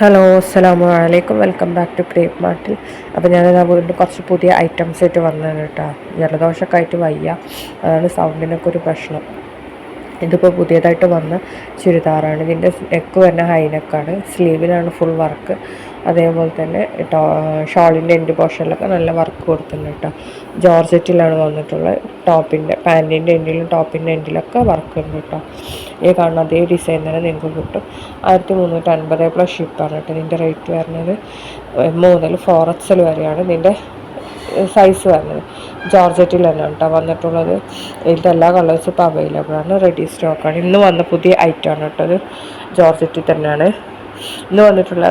Hello അസ്സാം വലൈക്കും welcome back to crepe മാർട്ടിൽ അപ്പോൾ ഞാനിതാ വീണ്ടും കുറച്ച് പുതിയ ഐറ്റംസ് ആയിട്ട് വന്നതാണ് കേട്ടോ ജലദോഷമൊക്കെ ആയിട്ട് വയ്യ. അതാണ് സൗണ്ടിനൊക്കെ ഒരു പ്രശ്നം. ഇതിപ്പോൾ പുതിയതായിട്ട് വന്ന ചുരിദാറാണ്. ഇതിന്റെ നെക്ക് വരുന്ന ഹൈ നെക്കാണ് സ്ലീവിലാണ് ഫുൾ വർക്ക് അതേപോലെ തന്നെ ഷോളിന്റെ എൻഡ് പോർഷനിലൊക്കെ നല്ല വർക്ക് കൊടുത്തിട്ടുണ്ട് കേട്ടോ ജോർജറ്റിലാണ് വന്നിട്ടുള്ളത്. ടോപ്പിന്റെ പാന്റിന്റെ എൻഡിലും ടോപ്പിന്റെ എൻഡിലൊക്കെ വർക്ക് ഉണ്ട് കേട്ടോ ഈ കാണുന്ന അതേ ഡിസൈൻ തന്നെ നിങ്ങൾക്ക് കിട്ടും. ആയിരത്തി മുന്നൂറ്റി അൻപത് പ്ലസ് ഷിപ്പാണ് കേട്ടോ ഇതിന്റെ റേറ്റ് വരുന്നത്. മുതൽ ഫോർ എക്സൽ വരെയാണ് ഇതിന്റെ സൈസ് വരുന്നത്. ജോർജറ്റിൽ തന്നെ കേട്ടോ വന്നിട്ടുള്ളത്. ഇതിന്റെ എല്ലാ കളേഴ്സും ഇപ്പോൾ അവൈലബിൾ ആണ്. റെഡി സ്റ്റോക്കാണ് ഇന്ന് വന്ന പുതിയ ഐറ്റമാണ് കേട്ടോ ഇത്. ജോർജറ്റിൽ തന്നെയാണ്. ഇന്ന് വന്നിട്ടുള്ള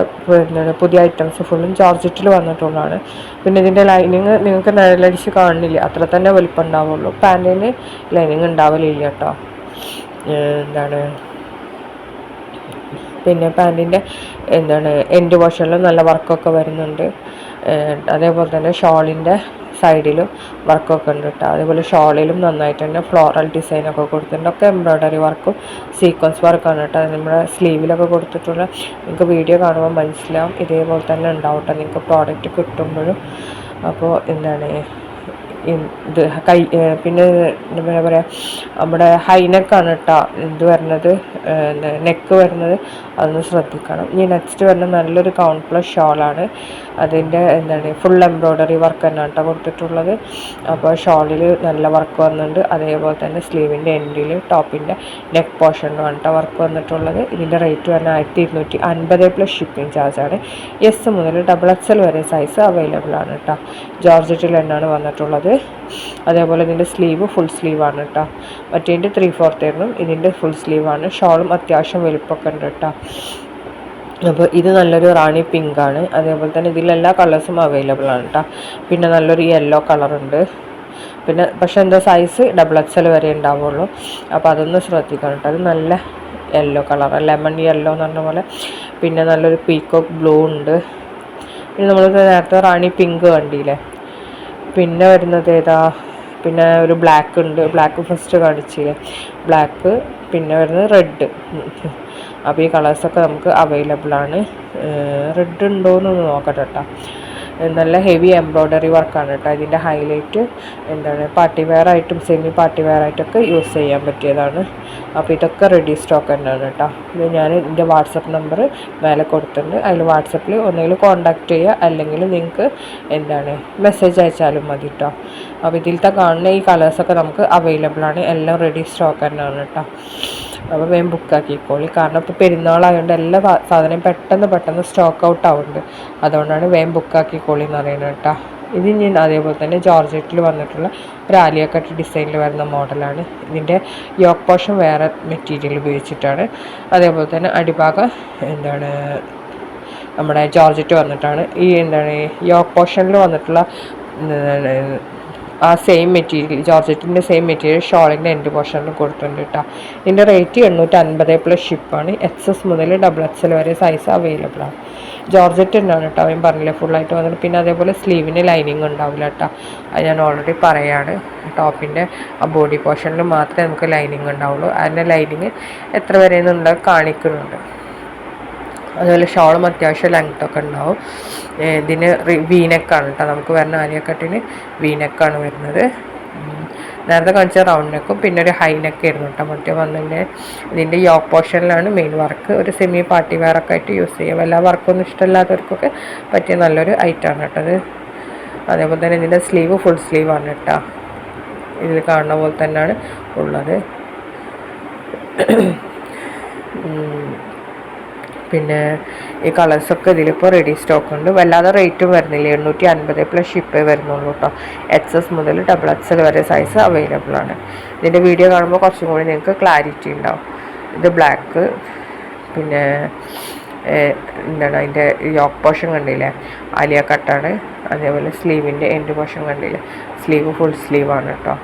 പുതിയ ഐറ്റംസ് ഫുള്ളും ജോർജറ്റിൽ വന്നിട്ടുള്ളതാണ്. പിന്നെ ഇതിന്റെ ലൈനിങ് നിങ്ങൾക്ക് നിഴലടിച്ച് കാണുന്നില്ല? അത്ര തന്നെ വലിപ്പം ഉണ്ടാവുള്ളൂ. പാന്റിന് ലൈനിങ് ഉണ്ടാവലില്ല കേട്ടോ. എന്താണ്? പിന്നെ പാന്റിന്റെ എന്താണ് എൻഡ് വാഷിലും നല്ല വർക്കൊക്കെ വരുന്നുണ്ട്. അതേപോലെ തന്നെ ഷോളിന്റെ സൈഡിലും വർക്കൊക്കെ ഉണ്ട് കേട്ടോ അതേപോലെ ഷോളിലും നന്നായിട്ട് തന്നെ ഫ്ലോറൽ ഡിസൈനൊക്കെ കൊടുത്തിട്ടുണ്ട്. ഒക്കെ എംബ്രോയ്ഡറി വർക്കും സീക്വൻസ് വർക്കാണ് കേട്ടോ നമ്മുടെ സ്ലീവിലൊക്കെ കൊടുത്തിട്ടുള്ള നിങ്ങൾക്ക് വീഡിയോ കാണുമ്പോൾ മനസ്സിലാവും. ഇതേപോലെ തന്നെ ഉണ്ടാവും നിങ്ങൾക്ക് പ്രോഡക്റ്റ് കിട്ടുമ്പോഴും. അപ്പോൾ എന്താണ് ഇത് കൈ പിന്നെ എന്താ പറയുക നമ്മുടെ ഹൈനെക്കാണ് കേട്ടോ ഇത് വരുന്നത് നെക്ക് വരുന്നത്. അതൊന്ന് ശ്രദ്ധിക്കണം. ഇനി നെക്സ്റ്റ് വരുന്ന നല്ലൊരു കൗണ്ട് പ്ലസ് ഷോളാണ്. അതിന്റെ എന്താണ് ഫുൾ എംബ്രോയ്ഡറി വർക്ക് തന്നെ കേട്ടോ കൊടുത്തിട്ടുള്ളത്. അപ്പോൾ ഷോളിൽ നല്ല വർക്ക് വന്നിട്ടുണ്ട്. അതേപോലെ തന്നെ സ്ലീവിന്റെ എൻഡിൽ ടോപ്പിന്റെ നെക്ക് പോർഷനിലും കേട്ടോ വർക്ക് വന്നിട്ടുള്ളത്. ഇതിന്റെ റേറ്റ് വരുന്നത് ആയിരത്തി ഇരുന്നൂറ്റി അൻപത് പ്ലസ് ഷിപ്പിംഗ് ചാർജാണ്. എസ് മുതൽ ഡബിൾ എക്സ് എൽ വരെ സൈസ് അവൈലബിൾ ആണ് കേട്ടോ ജോർജറ്റിൽ തന്നെയാണ് വന്നിട്ടുള്ളത്. അതേപോലെ ഇതിന്റെ സ്ലീവ് ഫുൾ സ്ലീവാണ് കേട്ടോ മറ്റേതിന്റെ ത്രീ ഫോർത്ത് ആയിരുന്നു. ഇതിന്റെ ഫുൾ സ്ലീവാണ് ഷോളും അത്യാവശ്യം വലുപ്പമൊക്കെ ഉണ്ട് കേട്ടോ അപ്പോൾ ഇത് നല്ലൊരു റാണി പിങ്ക് ആണ്. അതേപോലെ തന്നെ ഇതിൽ എല്ലാ കളേഴ്സും അവൈലബിൾ ആണ് കേട്ടോ പിന്നെ നല്ലൊരു യെല്ലോ കളറുണ്ട് പിന്നെ പക്ഷേ എന്താ സൈസ് ഡബിൾ എക്സ് എൽ വരെ ഉണ്ടാവുള്ളൂ. അപ്പോൾ അതൊന്ന് ശ്രദ്ധിക്കണം കേട്ടോ അത് നല്ല യെല്ലോ കളർ ലെമൺ യെല്ലോ എന്ന് പറഞ്ഞ പോലെ പിന്നെ നല്ലൊരു പീക്കോക്ക് ബ്ലൂ ഉണ്ട്. പിന്നെ നമ്മൾ നേരത്തെ റാണി പിങ്ക് കണ്ടില്ലേ? പിന്നെ വരുന്നത് ഏതാ? പിന്നെ ഒരു ബ്ലാക്ക് ഉണ്ട്. ബ്ലാക്ക് ഫസ്റ്റ് കാണിച്ചില്ലേ ബ്ലാക്ക് പിന്നെ വരുന്നത് റെഡ് അപ്പോൾ ഈ കളേഴ്സൊക്കെ നമുക്ക് അവൈലബിൾ ആണ്. റെഡ് ഉണ്ടോ എന്നൊന്ന് നോക്കട്ടെ കേട്ടോ നല്ല ഹെവി എംബ്രോയ്ഡറി വർക്കാണ് കേട്ടോ. ഇതിന്റെ ഹൈലൈറ്റ് എന്താണ് പാർട്ടി വെയർ ആയിട്ടും സെമി പാർട്ടി വെയർ ആയിട്ടൊക്കെ യൂസ് ചെയ്യാൻ പറ്റിയതാണ്. അപ്പോൾ ഇതൊക്കെ റെഡി സ്റ്റോക്ക് തന്നെയാണ് കേട്ടോ. ഇത് ഞാൻ എന്റെ വാട്സപ്പ് നമ്പർ മേലെ കൊടുത്തിട്ടുണ്ട്. അതിൽ വാട്സപ്പിൽ ഒന്നുകിൽ കോൺടാക്റ്റ് ചെയ്യുക അല്ലെങ്കിൽ നിങ്ങൾക്ക് എന്താണ് മെസ്സേജ് അയച്ചാലും മതി കേട്ടോ. അപ്പോൾ ഇതിലത്തെ കാണുന്ന ഈ കളേഴ്സൊക്കെ നമുക്ക് അവൈലബിൾ ആണ്. എല്ലാം റെഡി സ്റ്റോക്ക് തന്നെയാണ് കേട്ടോ. അപ്പോൾ വേഗം ബുക്കാക്കിക്കോളി കാരണം ഇപ്പോൾ പെരുന്നാളായതുകൊണ്ട് എല്ലാ സാധനവും പെട്ടെന്ന് പെട്ടെന്ന് സ്റ്റോക്ക് ഔട്ട് ആവുന്നുണ്ട് അതുകൊണ്ടാണ് വേഗം ബുക്കാക്കിക്കോളി എന്ന് പറയുന്നത് കേട്ടോ. ഇത് ഞാൻ അതേപോലെ തന്നെ ജോർജറ്റിൽ വന്നിട്ടുള്ള ഒരു ആലിയ ഡിസൈനിൽ വരുന്ന മോഡലാണ് ഇതിന്റെ യോക്ക് പോഷൻ വേറെ മെറ്റീരിയൽ ഉപയോഗിച്ചിട്ടാണ്. അതേപോലെ തന്നെ അടിഭാഗം എന്താണ് നമ്മുടെ ജോർജറ്റ് വന്നിട്ടാണ്. ഈ എന്താണ് യോക്ക് പോർഷനിൽ വന്നിട്ടുള്ള ആ സെയിം മെറ്റീരിയൽ ജോർജറ്റിന്റെ സെയിം മെറ്റീരിയൽ ഷോളിന്റെ എൻഡ് പോർഷനിൽ കൊടുത്തിട്ടുണ്ട് കേട്ടോ ഇതിന്റെ റേറ്റ് എണ്ണൂറ്റി അൻപത് പ്ലസ് ഷിപ്പാണ് എക്സ് എസ് മുതൽ ഡബിൾ എക്സ് എൽ വരെ സൈസ് അവൈലബിൾ ആണ്. ജോർജറ്റ് തന്നെയാണ് കേട്ടോ അവൻ പറഞ്ഞില്ലേ ഫുള്ളായിട്ട് വന്നിട്ട്. പിന്നെ അതേപോലെ സ്ലീവിന് ലൈനിങ് ഉണ്ടാവില്ല കേട്ടോ അത് ഞാൻ ഓൾറെഡി പറയാണ്. ടോപ്പിന്റെ ആ ബോഡി പോർഷനിൽ മാത്രമേ നമുക്ക് ലൈനിങ് ഉണ്ടാവുള്ളൂ. അതിന്റെ ലൈനിങ് എത്ര വരെ കാണിക്കുന്നുണ്ട്. അതുപോലെ ഷോളും അത്യാവശ്യം ലെങ്ത്തൊക്കെ ഉണ്ടാവും. ഇതിന് വീനെക്കാണ് കേട്ടോ നമുക്ക് വരുന്ന ആലിയക്കട്ടിന് വീനെക്കാണ് വരുന്നത്. നേരത്തെ കാണിച്ച റൗണ്ട് നെക്കും പിന്നെ ഒരു ഹൈ നെക്ക് ആയിരുന്നു കേട്ടോ മറ്റേ വന്നതിന്റെ ഇതിന്റെ യോക്ക് പോർഷനിലാണ് മെയിൻ വർക്ക് ഒരു സെമി പാർട്ടി വെയർ ഒക്കെ ആയിട്ട് യൂസ് ചെയ്യാം. എല്ലാ വർക്കൊന്നും ഇഷ്ടമില്ലാത്തവർക്കൊക്കെ പറ്റിയ നല്ലൊരു ഐറ്റമാണ് കേട്ടോ അത് അതേപോലെ തന്നെ ഇതിന്റെ സ്ലീവ് ഫുൾ സ്ലീവ് ആണ് കേട്ടോ ഇതിൽ കാണുന്ന പോലെ തന്നെയാണ് ഉള്ളത്. പിന്നെ ഈ കളേഴ്സൊക്കെ ഇതിലിപ്പോൾ റെഡി സ്റ്റോക്ക് ഉണ്ട്. വല്ലാതെ റേറ്റും വരുന്നില്ല. എണ്ണൂറ്റി അൻപത് പ്ലസ് ഷിപ്പേ വരുന്നുള്ളൂ കേട്ടോ എക്സ് എസ് മുതൽ ഡബിൾ എക്സ് എൽ വരെ സൈസ് അവൈലബിൾ ആണ്. ഇതിന്റെ വീഡിയോ കാണുമ്പോൾ കുറച്ചും കൂടി നിങ്ങൾക്ക് ക്ലാരിറ്റി ഉണ്ടാവും. ഇത് ബ്ലാക്ക് പിന്നെ എന്താണ് അതിന്റെ യോക്ക് പോർഷൻ കണ്ടില്ലേ? ആലിയ കട്ടാണ് അതേപോലെ സ്ലീവിന്റെ എൻഡ് പോർഷൻ കണ്ടില്ലേ? സ്ലീവ് ഫുൾ സ്ലീവാണ് കേട്ടോ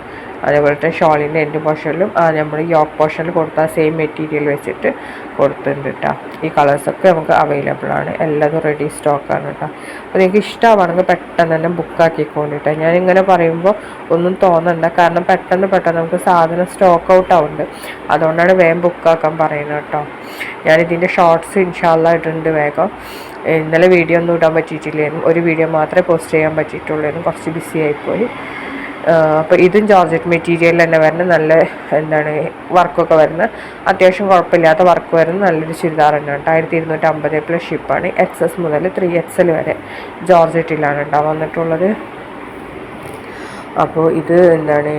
അതേപോലെ തന്നെ ഷോളിന്റെ എൻഡ് പോർഷനിലും നമ്മൾ യോക്ക് പോർഷനിൽ കൊടുത്ത സെയിം മെറ്റീരിയൽ വെച്ചിട്ട് കൊടുത്തിട്ടുണ്ട് കേട്ടോ ഈ കളേഴ്സൊക്കെ നമുക്ക് അവൈലബിൾ ആണ്. എല്ലാതും റെഡി സ്റ്റോക്കാണ് കേട്ടോ അപ്പോൾ നിങ്ങൾക്ക് ഇഷ്ടമാണെങ്കിൽ പെട്ടെന്ന് തന്നെ ബുക്കാക്കിക്കോളൂ കേട്ടോ ഞാനിങ്ങനെ പറയുമ്പോൾ ഒന്നും തോന്നണ്ട. കാരണം പെട്ടെന്ന് പെട്ടെന്ന് നമുക്ക് സാധനം സ്റ്റോക്ക് ഔട്ട് ആവുന്നുണ്ട്. അതുകൊണ്ടാണ് വേഗം ബുക്കാക്കാൻ പറയുന്നത് കേട്ടോ ഞാനിതിന്റെ ഷോർട്സ് ഇൻഷാല്ല ഇട്ടിട്ടുണ്ട് വേഗം. ഇന്നലെ വീഡിയോ ഒന്നും ഇടാൻ പറ്റിയിട്ടില്ലായിരുന്നു ഒരു വീഡിയോ മാത്രമേ പോസ്റ്റ് ചെയ്യാൻ പറ്റിയിട്ടുള്ളായിരുന്നു കുറച്ച് ബിസി ആയിപ്പോയി. അപ്പോൾ ഇതും ജോർജറ്റ് മെറ്റീരിയൽ തന്നെ വരുന്ന നല്ല എന്താണ് വർക്കൊക്കെ വരുന്ന അത്യാവശ്യം കുഴപ്പമില്ലാത്ത വർക്ക് വരുന്ന നല്ലൊരു ചുരിദാർ തന്നെ കേട്ടോ ആയിരത്തി ഇരുന്നൂറ്റി അമ്പത് പ്ലസ് ഷിപ്പാണ് എക്സ് എസ് മുതൽ ത്രീ എക്സ് എൽ വരെ ജോർജറ്റിലാണ് കേട്ടോ വന്നിട്ടുള്ളത്. അപ്പോൾ ഇത് എന്താണ്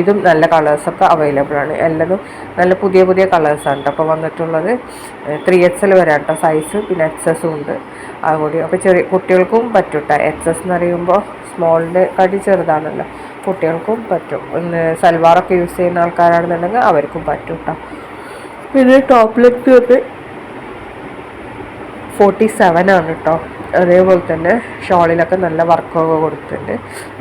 ഇതും നല്ല കളേഴ്സൊക്കെ അവൈലബിൾ ആണ്. എല്ലാതും നല്ല പുതിയ പുതിയ കളേഴ്സാണ് അപ്പോൾ വന്നിട്ടുള്ളത് ത്രീ എക്സ് എൽ വരെ കേട്ടോ. സൈസ് പിന്നെ എക്സ് ഉണ്ട്. അതുകൂടി അപ്പോൾ ചെറിയ കുട്ടികൾക്കും പറ്റൂട്ടോ. എക്സ് എസ് എന്ന് പറയുമ്പോൾ സ്മോളിന്റെ കടി ചെറുതാണല്ലോ. കുട്ടികൾക്കും പറ്റും. സൽവാറൊക്കെ യൂസ് ചെയ്യുന്ന ആൾക്കാരാണെന്നുണ്ടെങ്കിൽ അവർക്കും പറ്റും കേട്ടോ പിന്നെ ടോപ്പ് ലെഗ് വന്ന് ഫോർട്ടി സെവൻ ആണ് കേട്ടോ അതേപോലെ തന്നെ ഷോളിലൊക്കെ നല്ല വർക്കൊക്കെ കൊടുത്തിട്ടുണ്ട്.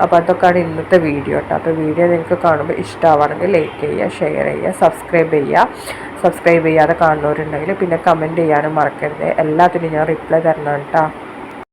അപ്പോൾ അതൊക്കെയാണ് ഇന്നത്തെ വീഡിയോ കേട്ടോ അപ്പോൾ വീഡിയോ നിങ്ങൾക്ക് കാണുമ്പോൾ ഇഷ്ടമാണെങ്കിൽ ലൈക്ക് ചെയ്യുക ഷെയർ ചെയ്യുക സബ്സ്ക്രൈബ് ചെയ്യുക. സബ്സ്ക്രൈബ് ചെയ്യാതെ കാണുന്നവരുണ്ടെങ്കിൽ പിന്നെ കമന്റ് ചെയ്യാനും മറക്കരുത്. എല്ലാത്തിനും ഞാൻ റിപ്ലൈ തരണം കേട്ടോ